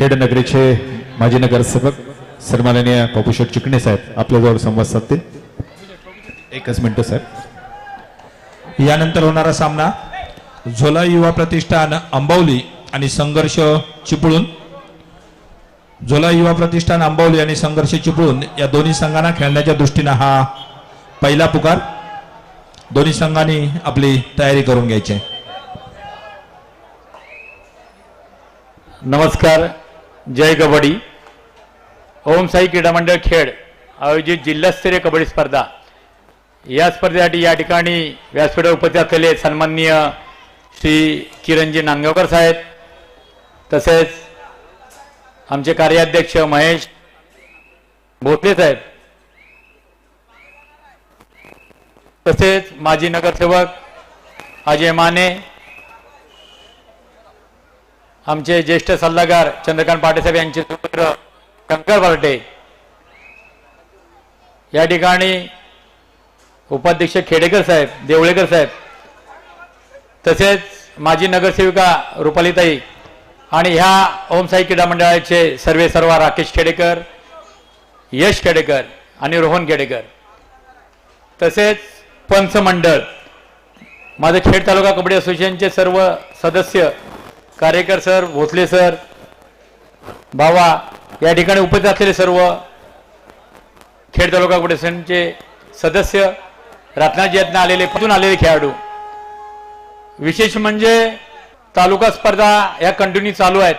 खेड नगरीचे माजी नगरसेवक सन्माननीय बापूशेठ चिकणे साहेब आपल्याजवळ संवाद साधतील. एकच मिनिट साहेब. यानंतर होणारा सामना झोला युवा प्रतिष्ठान अंबवली आणि संघर्ष चिपळूण. झोला युवा प्रतिष्ठान आंबावली आणि संघर्ष चिपळूण या दोन्ही संघांना खेळण्याच्या दृष्टीनं हा पहिला पुकार. दोन्ही संघांनी आपली तयारी करून घ्यायची. नमस्कार. जय कबड्डी. ओम साई क्रीडा मंडळ खेड आयोजित जिल्हास्तरीय कबड्डी स्पर्धा. या स्पर्धेसाठी या ठिकाणी व्यासपीठावर उपस्थित असलेले सन्माननीय श्री किरणजी नांदगावकर साहेब तसेच आमचे कार्याध्यक्ष महेश भोसले साहेब तसेच माजी नगरसेवक अजय माने आमचे ज्येष्ठ सल्लागार चंद्रकांत पाटेसाहेब यांचे पुत्र शंकर पार्टे या ठिकाणी उपाध्यक्ष खेडेकर साहेब देवळेकर साहेब तसेच माजी नगरसेविका रुपालीताई आणि ह्या ओमसाई क्रीडा मंडळाचे सर्वे सर्व राकेश खेडेकर यश खेडेकर आणि रोहन खेडेकर. तसेच पंच मंडळ माझं खेड तालुका कबड्डी असोसिएशनचे सर्व सदस्य कार्यकर सर भोसले सर बावा या ठिकाणी उपस्थित असलेले सर्व खेड तालुका कबड्डी सदस्य रत्नाजी आलेले पासून आलेले खेळाडू. विशेष म्हणजे तालुका स्पर्धा या कंटिन्यू चालू आहेत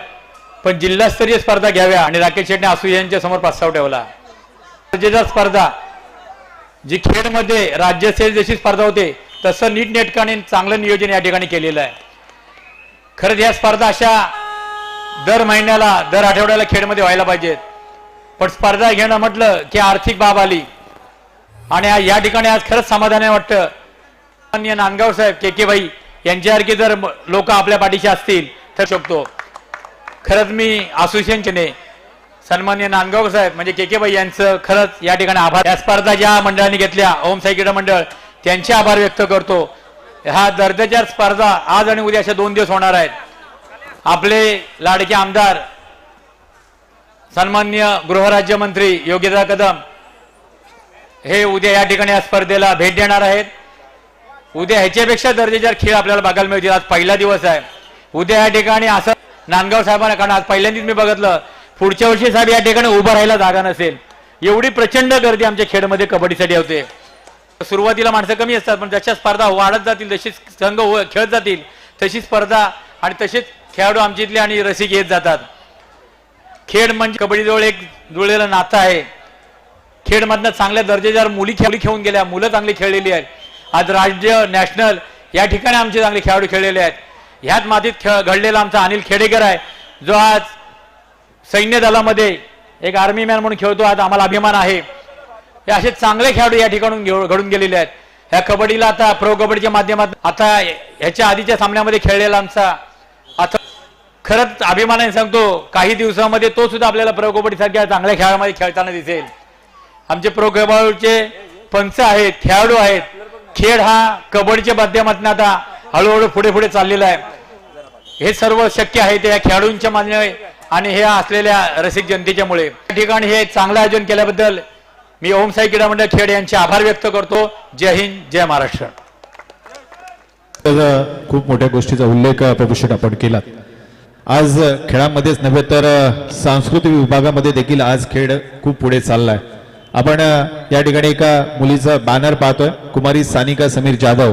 पण जिल्हास्तरीय स्पर्धा घ्याव्या आणि राकेश शेट्टी आसू यांच्या समोर प्रस्ताव ठेवला. दर्जेदार स्पर्धा जी खेडमध्ये राज्यस्तरीय जशी स्पर्धा होते तसं नीटनेटकाने चांगलं नियोजन या ठिकाणी केलेलं आहे. खरंच या स्पर्धा अशा दर महिन्याला दर आठवड्याला खेडमध्ये व्हायला पाहिजेत. पण स्पर्धा घेणं म्हटलं की आर्थिक बाब आली. आणि या ठिकाणी आज खरंच समाधान वाटतं. माननीय नांदगाव साहेब के के भाई यांच्यासारखे जर लोक आपल्या पाठीशी असतील तर शकतो. खरंच मी असोसिएशनचे सन्मान्य नांदगाव साहेब म्हणजे के के भाई यांचं खरंच या ठिकाणी आभार. या स्पर्धा ज्या मंडळाने घेतल्या ओम साई मंडळ त्यांचे आभार व्यक्त करतो. ह्या दर्जाच्या स्पर्धा आज आणि उद्या अशा दोन दिवस होणार आहेत. आपले लाडके आमदार सन्मान्य गृहराज्यमंत्री योगेंद्र कदम हे उद्या या ठिकाणी या स्पर्धेला भेट देणार आहेत. उद्या ह्याच्यापेक्षा दर्जेदार खेळ आपल्याला बघायला मिळतील. आज पहिला दिवस आहे. उद्या या ठिकाणी असं नांदगाव साहेबांना कारण आज पहिल्यांदाच मी बघितलं पुढच्या वर्षी साहेब या ठिकाणी उभं राहायला जागा नसेल. एवढी प्रचंड गर्दी आमच्या खेळमध्ये कबड्डीसाठी होते. सुरुवातीला माणसं कमी असतात पण जशा स्पर्धा वाढत जातील जशी संघ व- खेळत जातील तशी स्पर्धा आणि तसेच खेळाडू आमच्या इथले आणि रसिक येत जातात. खेळ म्हणजे कबड्डीजवळ एक जुळलेलं नातं आहे. खेळमधनं चांगल्या दर्जेदार मुली खेळी खेळून गेल्या मुलं चांगली खेळलेली आहेत. आज राज्य नॅशनल या ठिकाणी आमचे चांगले खेळाडू खेळलेले आहेत. ह्याच मातीत खेळ घडलेला आमचा अनिल खेडेकर आहे. जो आज सैन्य दलामध्ये एक आर्मी मॅन म्हणून खेळतो आज आम्हाला अभिमान आहे. हे असे चांगले खेळाडू या ठिकाणून घडून गेलेले आहेत. ह्या कबड्डीला आता प्रो कबड्डीच्या माध्यमातून आता ह्याच्या आधीच्या सामन्यामध्ये खेळलेला आमचा आता खरंच अभिमानाने सांगतो काही दिवसामध्ये तो सुद्धा आपल्याला प्रो कबड्डीसारख्या चांगल्या खेळामध्ये खेळताना दिसेल. आमचे प्रो कबड्डीचे पंच आहेत खेळाडू आहेत. खेळ हा कबड्डीच्या माध्यमातून आता हळूहळू पुढे पुढे चाललेला आहे. हे सर्व शक्य आहे ते या खेळाडूंच्या मान्य आणि हे असलेल्या रसिक जनतेच्यामुळे. या ठिकाणी हे चांगलं आयोजन केल्याबद्दल मी ओम साई क्रीडा मंडळ खेड यांचे आभार व्यक्त करतो. जय हिंद जय महाराष्ट्र. तर खूप मोठ्या गोष्टीचा उल्लेख प्रभूषण आपण केला आज खेळामध्येच नव्हे तर सांस्कृतिक विभागामध्ये देखील आज खेळ खूप पुढे चाललाय. आपण या ठिकाणी एका मुलीचा बॅनर पाहतोय. कुमारी सानिका समीर जाधव.